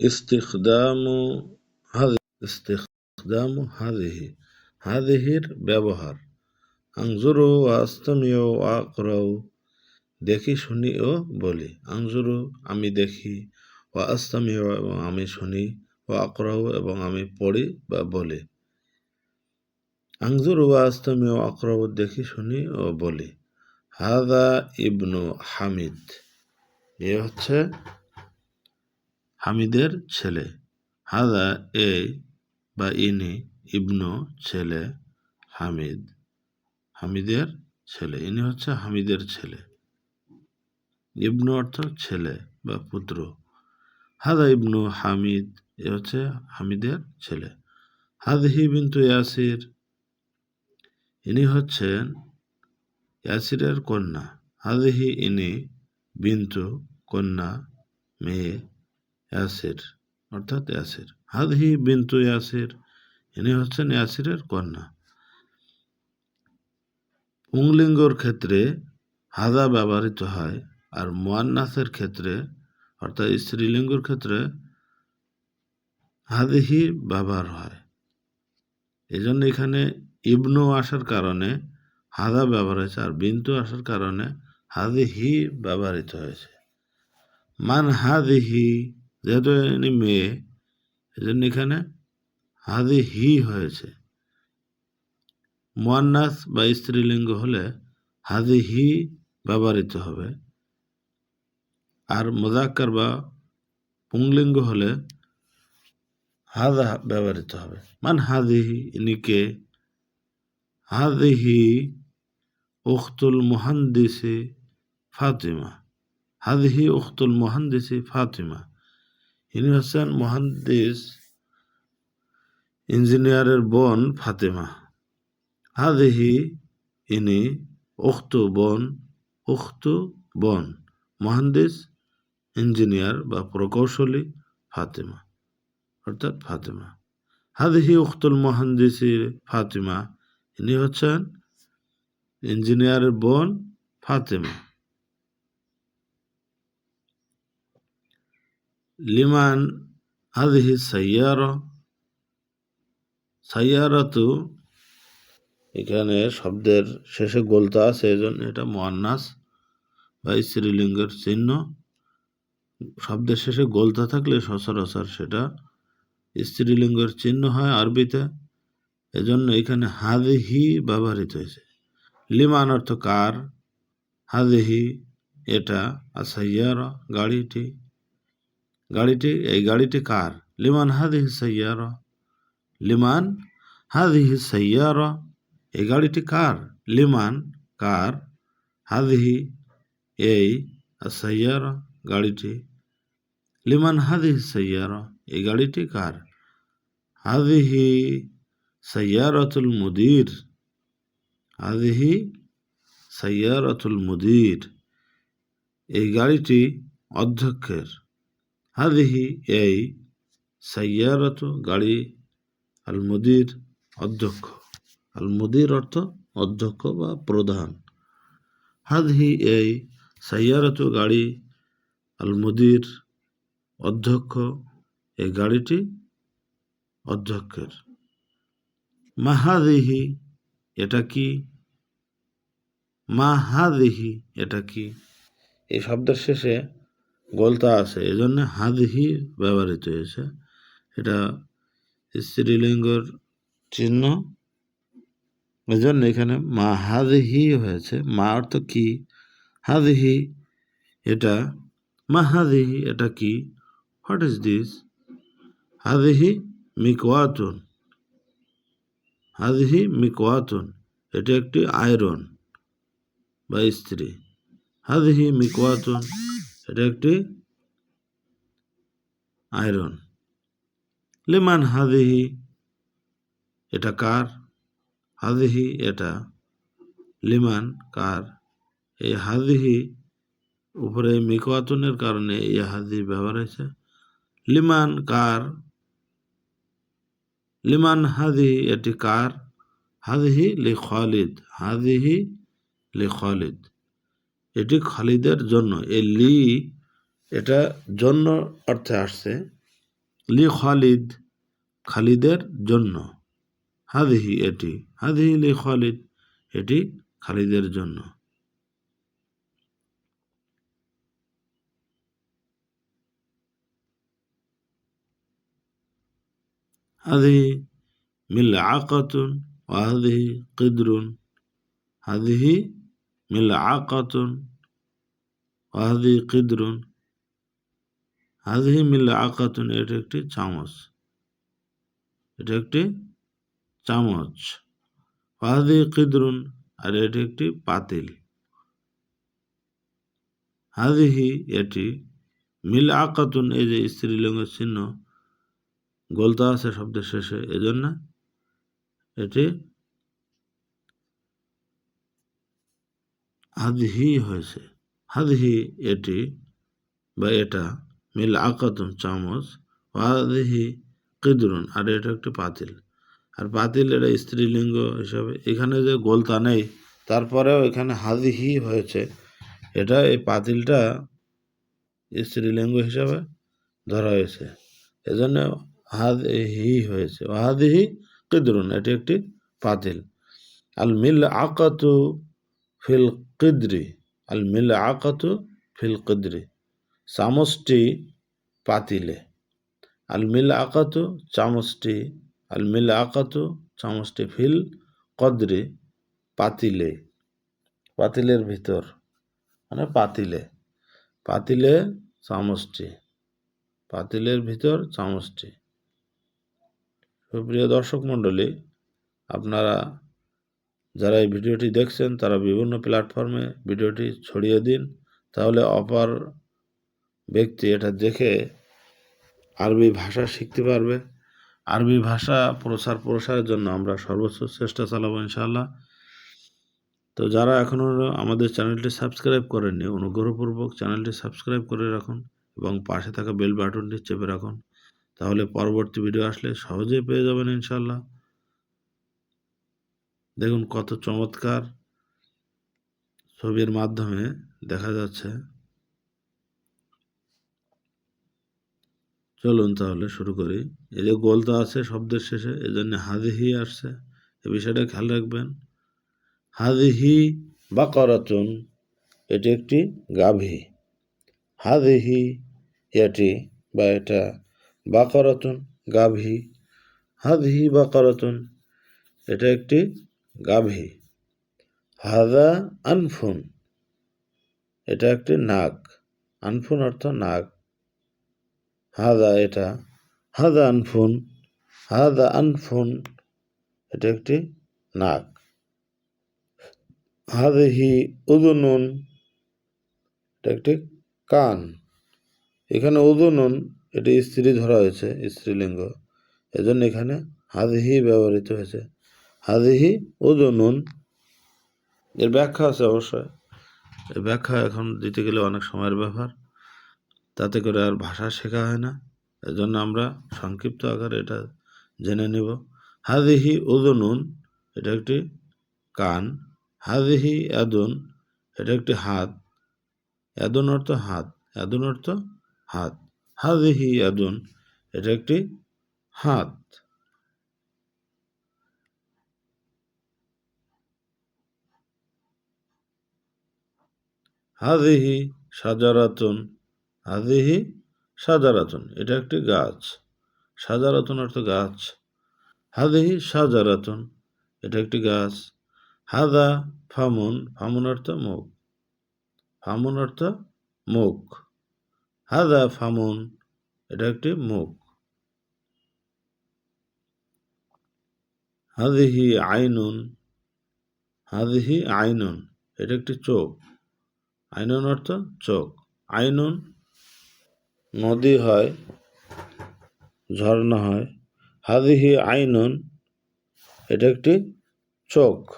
ইস্তিখদামু হাদিহি। হাদিহির ব্যবহার। আংজুরু আস্তমিও আকরাউ। দেখি, শুনি ও বলি। আংজুরু আমি দেখি। ও আস্তামিও এবং আমি শুনি। ও আকরাউ, এবং আমি পড়ি বা বলি। আংজুরু আস্তামিও আকরাউ, দেখি, শুনি ও বলি। হাদা ইবনু হামিদ। এ হচ্ছে হামিদের ছেলে। হাদা এ বা ইনি ইবনু ছেলে হামিদ। হামিদের ছেলে। ইনি হচ্ছে হামিদের ছেলে। ইবনু অর্থ ছেলে বা পুত্র। হাদা ইবনু হামিদ, এ হচ্ছে হামিদের ছেলে। হাদহি বিন্তু ইয়াসির। ইনি হচ্ছেন ইয়াসিরের কন্যা। হাদহি ইনি বিন্তু কন্যা, মেয়ে। ইয়াসির, অর্থাৎ ইয়াসির। হাদহি বিন্তু ইয়াসির, ইনি হচ্ছেন ইয়াসিরের কন্যা। পুংলিঙ্গর ক্ষেত্রে হাদা ব্যবহৃত হয় আর মোয়ান্নাসের ক্ষেত্রে, অর্থাৎ স্ত্রীলিঙ্গর ক্ষেত্রে হাদিহি ব্যবহার হয়। এই জন্য এখানে ইবনু আসার কারণে হাদা ব্যবহার হয়েছে আর বিন্তু আসার কারণে হাদিহি ব্যবহৃত হয়েছে। মান হাদিহি যেহেতু ইনি মেয়ে এই জন্য এখানে হাদিহি হয়েছে। মোয়ান্নাস বা স্ত্রীলিঙ্গ হলে হাদি হি ব্যবহৃত হবে। আর মোজাক্কার বা পুংলিঙ্গ হলে হাদা ব্যবহৃত হবে। মান হাদিহি ইনিকে হাদিহি উখতুল মুহান্দিসি ফাতিমা। হাদিহি উখতুল মুহান্দিসি ফাতিমা। ইনি হচ্ছেন মহান্দিস ইঞ্জিনিয়ারের বোন ফাতেমা। হাদিহি ইনি উখতু বন উখতু বন মহান্দিস ইঞ্জিনিয়ার বা প্রকৌশলী ফাতেমা, অর্থাৎ ফাতেমা। হাদিহি উখতুল মহান্দিসি ফাতিমা, ইনি হচ্ছেন ইঞ্জিনিয়ারের বোন ফাতেমা। লিমান হাদিহি সাইয়ারা, সাইয়ারাতু এখানে শব্দের শেষে গোলতা আছে, এজন্য এটা মোয়ান্নাস বা স্ত্রীলিঙ্গের চিহ্ন। শব্দের শেষে গোলতা থাকলে সচরাচর সেটা স্ত্রীলিঙ্গের চিহ্ন হয় আরবিতে। এজন্য এখানে হাদিহি ব্যবহৃত হয়েছে। লিমান অর্থ কার? হাদিহি, এটা আসাইয়ারা গাড়িটি। গাড়িটি, এই গাড়িটি কার? লিমান হাদিহি সাইয়ারা। লিমান হাদিহি সাইয়ারা। এই গাড়িটি কার? লিমান কার? হাদিহি এই সাইয়ারা গাড়িটি। লিমান হাদিহি সাইয়ারা। এই গাড়িটি কার? হাদিহি সাইয়ারাতুল মুদির। হাদিহি সাইয়ারাতুল মুদির। এই গাড়িটি অধ্যক্ষের। হাদিহি এই সাইয়ারত গাড়ি আল মুদির অধ্যক্ষ। আল মুদির অর্থ অধ্যক্ষ বা প্রধান। হাদহি এই সাইয়ারত গাড়ি আল মুদির অধ্যক্ষ। এই গাড়িটি অধ্যক্ষের। মাহাদিহি এটা কি? মাহাদিহি এটা কি? এই শব্দের শেষে গোলতা আছে, এজন্য হাদহি ব্যবহৃত হয়েছে। এটা স্ত্রীলিঙ্গর চিহ্ন। এজন্য এখানে মা হাদহি হয়েছে। মা অর্থ কি? হাদহি, এটা মা হাদিহি, এটা কি? হোয়াট ইজ দিস হাদহি মিকওয়াতুন। হাদহি মিকওয়াতুন, এটা একটি আয়রন বা স্ত্রী। হাদহি মিকওয়াতুন। এটা একটি আয়রন লিমান হাদিহি, এটা কার? হাদিহি, এটা লিমান কার? এই হাদিহি উপরে মিকওয়াতুনের কারণে এই হাদি ব্যবহার হয়েছে। লিমান কার? লিমান হাদিহি, এটি কার? হাদিহি লি খালিদ, হাদিহি লি খালিদ। এটি খালিদের জন্য এই লি এটা জন্য অর্থে আসছে লি খালিদ খালিদের জন্য হাদিহি এটি হাদিহি লি খালিদ এটি খালিদের জন্য هذه ملعقة وهذه قدر هذه ملعقة وهذه قدر هذه ملعقة এটা একটি চামচ এটা একটি চামচ ওয়াহাদি কিদরুন আর এটি একটি পাতিল হাদিহি এটি মিল আকাতুন এই যে স্ত্রীলিঙ্গের চিহ্ন গোলতা আছে শব্দের শেষে এজন্য এটি হাদহি হয়েছে। হাদহি এটি বা এটা মিল আকাতুন চামচ হাদহি কিদরুন, আর এটা একটি পাতিল। আর পাতিল এটা স্ত্রীলিঙ্গ হিসাবে। এখানে যে গোলতা নেই, তারপরেও এখানে হাদিহি হয়েছে। এটা এই পাতিলটা স্ত্রীলিঙ্গ হিসাবে ধরা হয়েছে। এজন্য হাদ হি হয়েছে হাদিহি কিদরুন, এটি একটি পাতিল। আল মিল আকাতু ফিল কিদ্রি, আল মিল আকাতু ফিল কিদ্রি, চামচটি পাতিলে। আল মিল আকাতু চামচটি, আল মিল আকাতু চামচটি ফিল কদ্রি পাতিলে। পাতিলের ভিতর মানে পাতিলে। পাতিলে চামচটি, পাতিলের ভিতর চামচটি। সুপ্রিয় দর্শক মণ্ডলী, আপনারা যারা এই ভিডিওটি দেখছেন, তারা বিভিন্ন প্ল্যাটফর্মে ভিডিওটি ছড়িয়ে দিন। তাহলে অপর ব্যক্তি এটা দেখে আরবি ভাষা শিখতে পারবে। আরবি ভাষা প্রসার প্রসারের জন্য আমরা সর্বোচ্চ চেষ্টা চালাবো ইনশাআল্লাহ। তো যারা এখনও আমাদের চ্যানেলটি সাবস্ক্রাইব করেননি, অনুগ্রহপূর্বক চ্যানেলটি সাবস্ক্রাইব করে রাখুন এবং পাশে থাকা বেল বাটনটি চেপে রাখুন। তাহলে পরবর্তী ভিডিও আসলে সহজেই পেয়ে যাবেন ইনশাল্লাহ দেখুন কত চমৎকার ছবির মাধ্যমে দেখা যাচ্ছে। চলুন তাহলে শুরু করি। এই যে গোলতা আছে শব্দের শেষে এই জন্য হাদিহি আসছে। এ বিষয়টা খেয়াল রাখবেন। হাদিহি বা করাতুন এটি একটি গাভী। হাদিহি এটি বা এটা বা বাকরাতুন গাভী। হাদিহি বাকরাতুন এটা একটি গাভী। হাদা আনফুন, এটা একটি নাক। আনফুন অর্থ নাক। হাদা এটা। হাদা আনফুন হাদা আনফুন, এটা একটি নাক। হাদিহি উদুনুন, এটা একটি কান। এখানে উদুনুন, এটি স্ত্রী ধরা হয়েছে, স্ত্রীলিঙ্গ। এজন্য এখানে হাদিহি ব্যবহৃত হয়েছে। হাদিহি উদুনুন এর ব্যাখ্যা আছে অবশ্যই। এর ব্যাখ্যা এখন দিতে গেলে অনেক সময়ের ব্যাপার। তাতে করে আর ভাষা শেখা হয় না। এজন্য আমরা সংক্ষিপ্ত আকারে এটা জেনে নেব। হাদিহি উদুনুন এটা একটি কান। হাদিহি এদুন এটা একটি হাত। এদুন অর্থ হাত এদুন অর্থ হাত। হাদিহি এদুন এটা একটি হাত। হাদিহি সাজারাতুন হাদিহি সাজারাতুন, এটা একটি গাছ। সাজারাতুন অর্থ গাছ। হাদিহি সাজারাতুন, এটা একটি গাছ। হাদা ফামুন ফামুন অর্থ মুখ। ফামুন অর্থ মুখ। হাদা ফামুন, এটা একটি মুখ। হাদিহি আইনুন হাদিহি আইনুন, এটা একটি চোখ। আইনুন অর্থ চোখ। আইনুন নদী হয়, ঝর্ণা হয়। হাদিহি আইনুন, এটা একটি চোখ।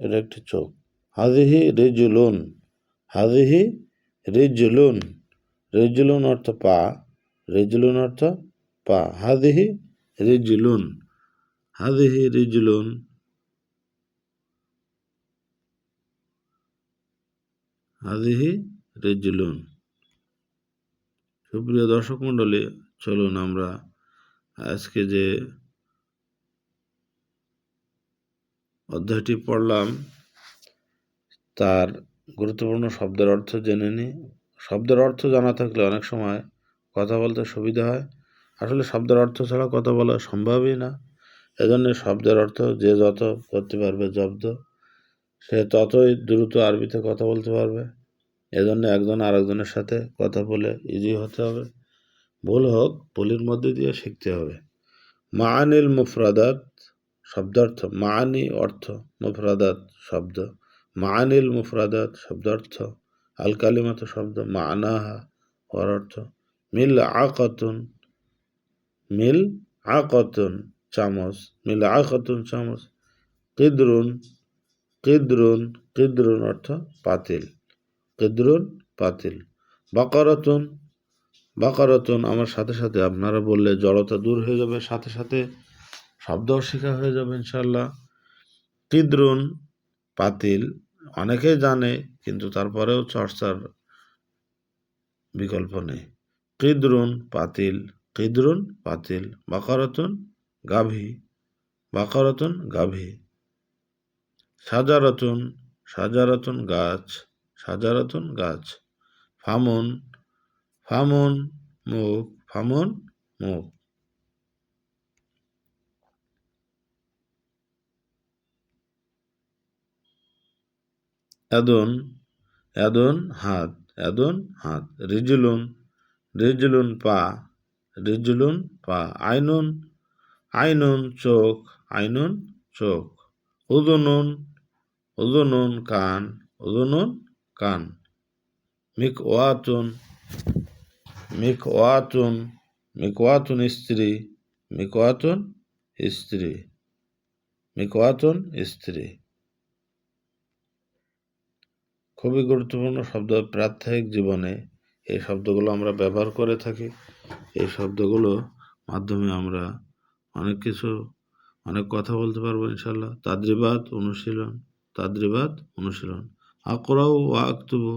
এটা একটি চোখ। হাদিহি রেজুলুন হাদিহি রেজুলুন। রেজুলুন অর্থ পা, রেজুলুন অর্থ পা। হাদিহি রেজুলুন। হাদিহি রেজুলুন হাদিহি রিজলুন সুপ্রিয় দর্শক মণ্ডলী, চলুন আমরা আজকে যে অধ্যায়টি পড়লাম, তার গুরুত্বপূর্ণ শব্দের অর্থ জেনে নিই। শব্দের অর্থ জানা থাকলে অনেক সময় কথা বলতে সুবিধা হয়। আসলে শব্দের অর্থ ছাড়া কথা বলা সম্ভবই না। এজন্য শব্দের অর্থ যে যত করতে পারবে জব্দ, সে ততই দ্রুত আরবিতে কথা বলতে পারবে। এজন্য একজন আরেকজনের সাথে কথা বলে ইজি হতে হবে। ভুল হোক, ভুলের মধ্যে দিয়ে শিখতে হবে। মাআনিল মুফরাদাত শব্দার্থ, মাআনি অর্থ, মুফরাদাত শব্দ। মাআনিল মুফরাদাত শব্দার্থ আল কালিমাত শব্দ মানাহা অর্থ। মিল আকাতুন মিল আকাতুন। চামচ মিল আকাতুন চামচ, কিদরুন কিদরুন কিদরুন অর্থ পাতিল কিদরুন পাতিল বাকারাতুন বাকারাতুন আমার সাথে সাথে আপনারা বললে জড়তা দূর হয়ে যাবে, সাথে সাথে শব্দও শেখা হয়ে যাবে ইনশাল্লাহ কিদরুন পাতিল অনেকেই জানে কিন্তু তারপরেও চর্চার বিকল্প নেই। কিদরুন পাতিল কিদরুন পাতিল বাকারাতুন গাভী, বাকারাতুন গাভী। সাজারতন সাজারতন গাছ, সাজারাতুন গাছ। ফামন ফামন মুখ ফামন মুখ। এদন এদন হাত এদন হাত। রিজুলুন রিজুলুন পা রিজুলুন পা। আইনুন আইনুন চোখ আইনুন চোখ। উদনুন উদনুন কান উদনুন কান। মিক ওয়াতুন মিক ওয়াতুন মিক ওয়াতুন স্ত্রী মিক ওয়াতুন স্ত্রী মিক ওয়াতুন স্ত্রী। খুবই গুরুত্বপূর্ণ শব্দ, প্রাত্যহিক জীবনে। এই শব্দগুলো আমরা ব্যবহার করে থাকি। এই শব্দগুলো মাধ্যমে আমরা অনেক কিছু, অনেক কথা বলতে পারব ইনশাল্লাহ তাদ্রিবাদ অনুশীলন তাদ্রিবাদ অনুশীলন। আকরাও ও আক্তুবু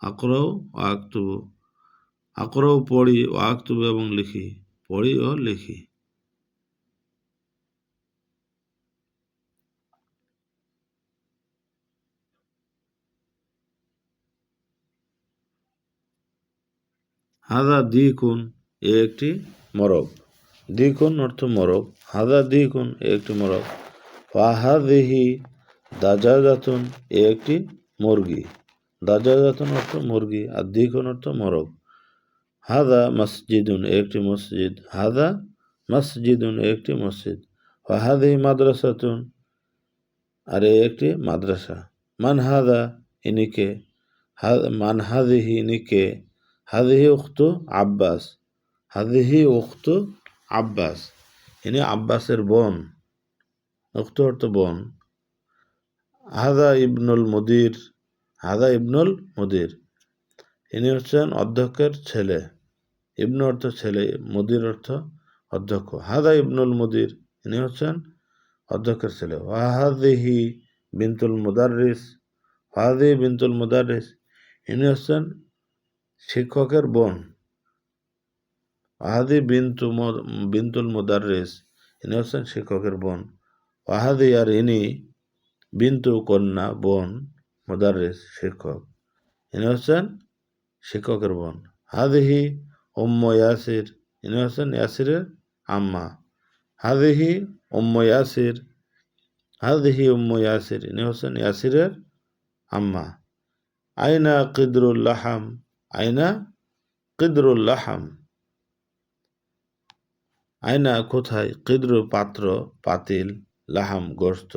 আকরাও ও আক্তুবু। আকরাও পড়ি ও আক্তুবু এবং লিখি। পড়ি ও লিখি। হাদা দ্বিগুণ এ একটি মরক দ্বিগুণ অর্থ মরক হাদা এ একটি মরক ফাহাদিহি দাজাজাতুন এ একটি মুরগি। দাজাজাতুন অর্থ মুরগি আর দ্বিগুণ অর্থ মরক হাদা মসজিদুন একটি মসজিদ। হাদা মসজিদুন একটি মসজিদ। ফাহাদিহি মাদ্রাসাতুন আর এ একটি মাদ্রাসা। মান হাদা ইনিকে মান হাদিহি ইনিকে। হাদিহি উক্তু আব্বাস। হাদিহি উক্তু আব্বাস। ইনি আব্বাসের বোন উক্তু অর্থ বোন। হাদা ইবনুল মুদির, হাদা ইবনুল মুদির। ইনি হচ্ছেন অধ্যক্ষের ছেলে। ইবনু অর্থ ছেলে, মুদির অর্থ অধ্যক্ষ। হাদা ইবনুল মুদির, ইনি হচ্ছেন অধ্যক্ষের ছেলে। ওয়াহাদিহি বিনতুল মুদারিস ওয়াহাদি বিনতুল মুদারিস ইনি হচ্ছেন শিক্ষকের বোন। আহাদি বিন্তু বিন্তুল মুদারিস ইনি হচ্ছেন শিক্ষকের বোন। আহাদি আর ইনি বিন্তু কন্যা, বোন মুদারিস শিক্ষক। ইনি হচ্ছেন শিক্ষকের বোন। হাদিহি উম্ম ইয়াসির, ইনি হচ্ছেন ইয়াসিরের আম্মা। হাদিহি উম্ম ইয়াসির, হাদিহি উম্ম ইয়াসির, ইনি হচ্ছেন ইয়াসিরের আম্মা। আইনা কিদরুল্লাহাম আইনা কিদরুল্লাহাম আয়না কোথায়? কিদ্র পাত্র, পাতিল, লাহাম গোস্ত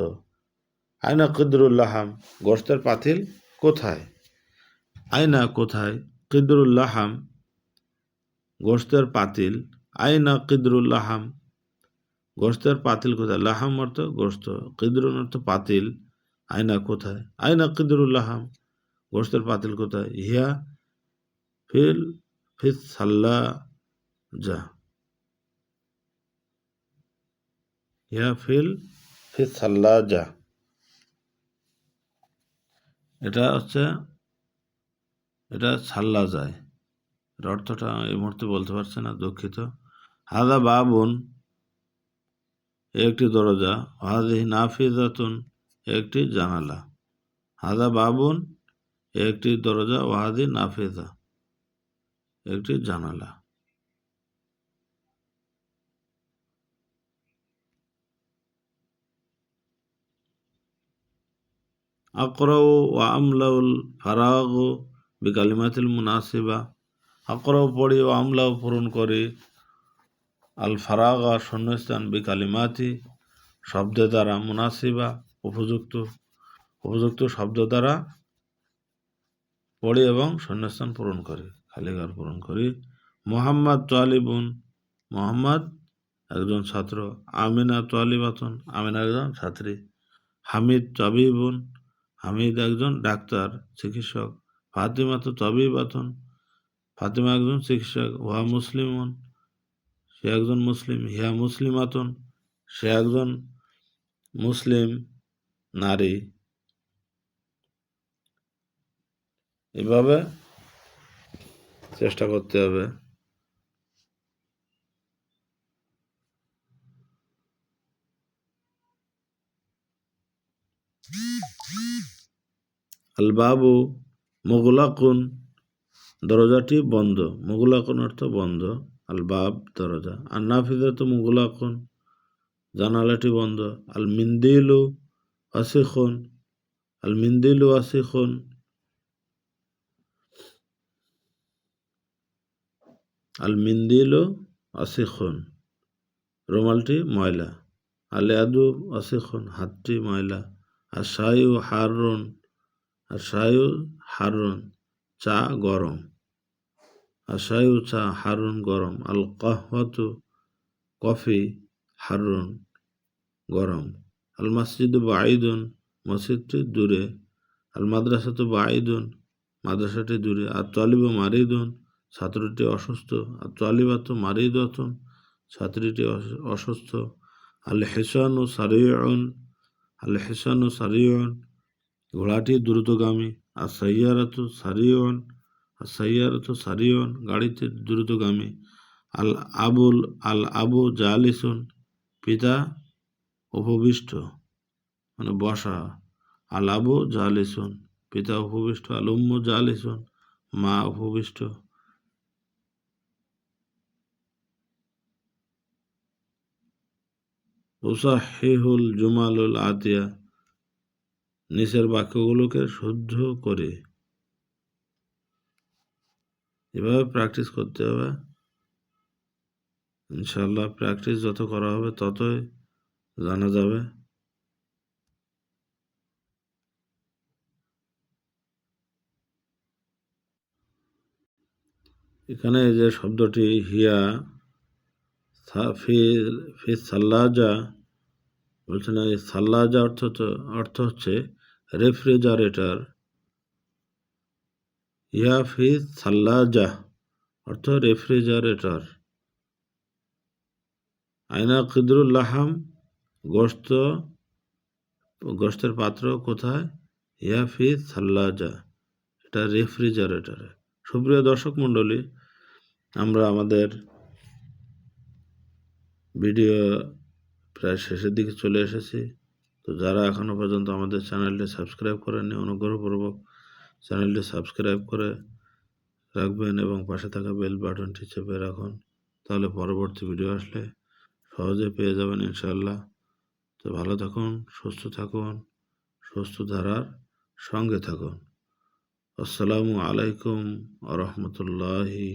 আয়না কিদরুল লাহাম গোস্তের পাতিল কোথায়? আয়না কোথায়? কিদরুল লাহাম গোস্তের পাতিল। আয়না কিদরুল লাহাম গোস্তের পাতিল কোথায়? লাহাম অর্থ গোস্ত কিদরুল অর্থ পাতিল। আয়না কোথায়? আয়না কিদরুল লাহাম গোস্তের পাতিল কোথায়? হিয়া ফিল ফিস সাল্লা, যা। ইয়া ফিল ফি সাল্লাজা এটা হচ্ছে এটা ছাল্লা যায় এর অর্থটা এই মুহূর্তে বলতে পারছে না দুঃখিত। হাদা বাবুন একটি দরজা। হাদিহি নাফিজাতুন একটি জানালা। হাদা বাবুন একটি দরজা। ওয়াহাদি নাফিজা একটি জানালা। আকরাউ ওয়া আমলাউল ফারাগ বিকালিমাতিল মুনাসিবা আকরাউ পড়ি ও আমলাও পূরণ করি। আল ফারাগা শূন্যস্থান বিকালিমাতি শব্দ দ্বারা মুনাসিবা, উপযুক্ত উপযুক্ত শব্দ দ্বারা পড়ি এবং শূন্যস্থান পূরণ করে খালিঘর পূরণ করি। মোহাম্মদ তোয়ালিবুন মোহাম্মদ একজন ছাত্র, আমিনা তোয়ালিবাতন আমিনা একজন ছাত্রী। হামিদ তবিবুন হামিদ একজন ডাক্তার, চিকিৎসক। ফাতিমা তো তবিবাতন ফাতিমা একজন চিকিৎসক ওয়া মুসলিমন সে একজন মুসলিম হিয়া মুসলিমাতন। সে একজন মুসলিম নারী। এভাবে চেষ্টা করতে হবে। আল বাবু মোগলাকুন, দরজাটি বন্ধ। মোগলাকুন অর্থ বন্ধ, আলবাব দরজা। আর নাফিজা তো মোগলাকুন, জানালাটি বন্ধ। আল মিন্দিলু আসিখন আল মিন্দিলু আসিখন। আল মিন্দিলু আসিখন, রুমালটি ময়লা। আল আদু আসিখন, হাতটি ময়লা। আর হারুন আর হারুন চা গরম। আর চা হারুন গরম আল কাহওয়াতু কফি হারুন গরম। আল মসজিদ বাঈদুন, মসজিদটি দূরে। আল মাদ্রাসা তো বাঈদুন, মাদ্রাসাটি দূরে। আর তলিব মারিদুন, ছাত্রটি অসুস্থ। আর তলিবা তো মারিদতন, ছাত্রীটি অসুস্থ। আল হেসানু সারিয়ন আল হেসানু সারিয়ন, ঘোড়াটি দ্রুতগামী আর সাইয়ারাত সারিয়ন আর সাইয়ারাত সারিয়ন গাড়িতে দ্রুতগামী আল আবুল আল আবু জালিসুন, পিতা উপবিষ্ট মানে বসা আল আবু জালিসুন, পিতা উপবিষ্ট আল উম্মু জালিসুন, মা উপবিষ্ট। উসাহিহুল জুমালুল আতিয়া নিচের বাক্যগুলোকে শুদ্ধ করে। এভাবে প্র্যাকটিস করতে হবে। ইনশাল্লাহ প্র্যাকটিস যত করা হবে ততই জানা যাবে। এখানে যে শব্দটি হিয়া ফি সাল্লাজা বলছেন এই সাল্লাজা অর্থ অর্থ হচ্ছে রেফ্রিজারেটর। ইয়া ফি সাল্লাজা, অর্থ রেফ্রিজারেটর। আইনা কিদরুল্লাহাম গোস্ত গোস্তের পাত্র কোথায়? ইয়া ফি সাল্লাজা, এটা রেফ্রিজারেটরে। সুপ্রিয় দর্শক মণ্ডলী, আমরা আমাদের ভিডিও প্রায় শেষের দিকে চলে এসেছি। তো যারা এখনও পর্যন্ত আমাদের চ্যানেলটি সাবস্ক্রাইব করেননি, অনুগ্রহপূর্বক চ্যানেলটি সাবস্ক্রাইব করে রাখবেন এবং পাশে থাকা বেল বাটনটি চেপে রাখুন। তাহলে পরবর্তী ভিডিও আসলে সহজে পেয়ে যাবেন ইনশাল্লাহ তো ভালো থাকুন, সুস্থ থাকুন, সুস্থ ধারার সঙ্গে থাকুন। আসসালামু আলাইকুম আ রহমতুল্লাহি